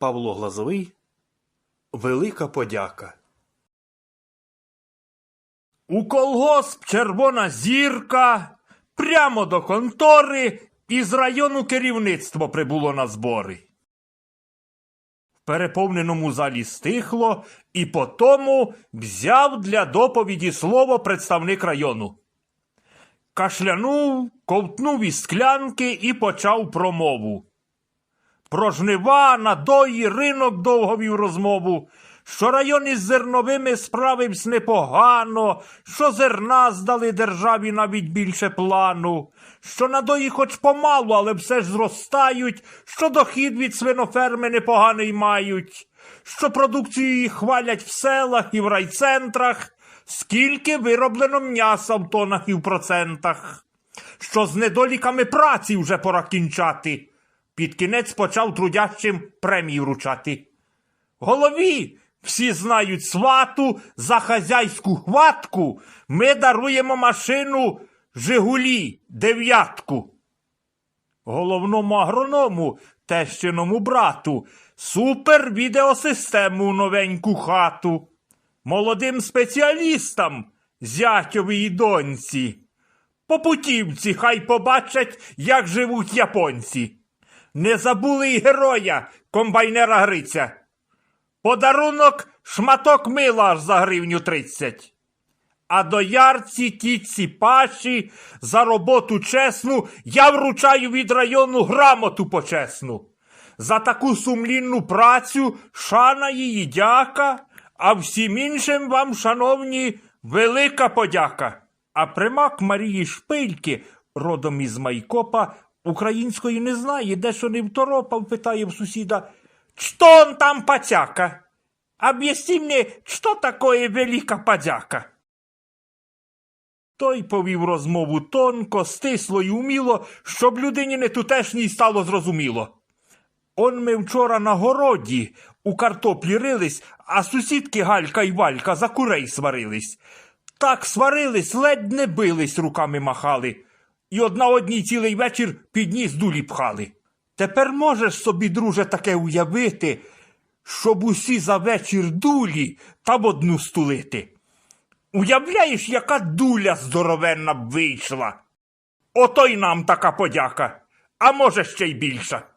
Павло Глазовий. Велика подяка. У колгосп червона зірка прямо до контори із району керівництво прибуло на збори. В переповненому залі стихло, і потому взяв для доповіді слово представник району. Кашлянув, ковтнув із склянки і почав промову. Про жнива, надої, ринок довго вів розмову, що район із зерновими справився непогано, що зерна здали державі навіть більше плану, що надої хоч помалу, але все ж зростають, що дохід від свиноферми непоганий мають, що продукцію їх хвалять в селах і в райцентрах, скільки вироблено м'яса в тонах і в процентах, що з недоліками праці вже пора кінчати. Під кінець почав трудящим премії вручати. Голові всі знають свату за хазяйську хватку. Ми даруємо машину Жигулі дев'ятку. Головному агроному, тещиному брату, супер відеосистему новеньку хату. Молодим спеціалістам, зятьові і доньці. По путівці хай побачать, як живуть японці. Не забули й героя, комбайнера Гриця. Подарунок шматок мила за гривню тридцять. А до ярці тітці паші за роботу чесну я вручаю від району грамоту почесну. За таку сумлінну працю шана її дяка, а всім іншим вам, шановні, велика подяка. А примак Марії Шпильки, родом із Майкопа, української не знає, де що не второпав, питає в сусіда, «Что он там пацяка? Об'ясни мені, що такое велика подяка? Той повів розмову тонко, стисло й уміло, щоб людині не тутешній стало зрозуміло. Он ми вчора на городі у картоплі рились, а сусідки Галька й Валька за курей сварились. Так сварились, ледь не бились, руками махали, і одна одній цілий вечір під ніс дулі пхали. Тепер можеш собі, друже, таке уявити, щоб усі за вечір дулі та в одну стулити. Уявляєш, яка дуля здоровенна б вийшла. Ото й нам така подяка, а може ще й більша.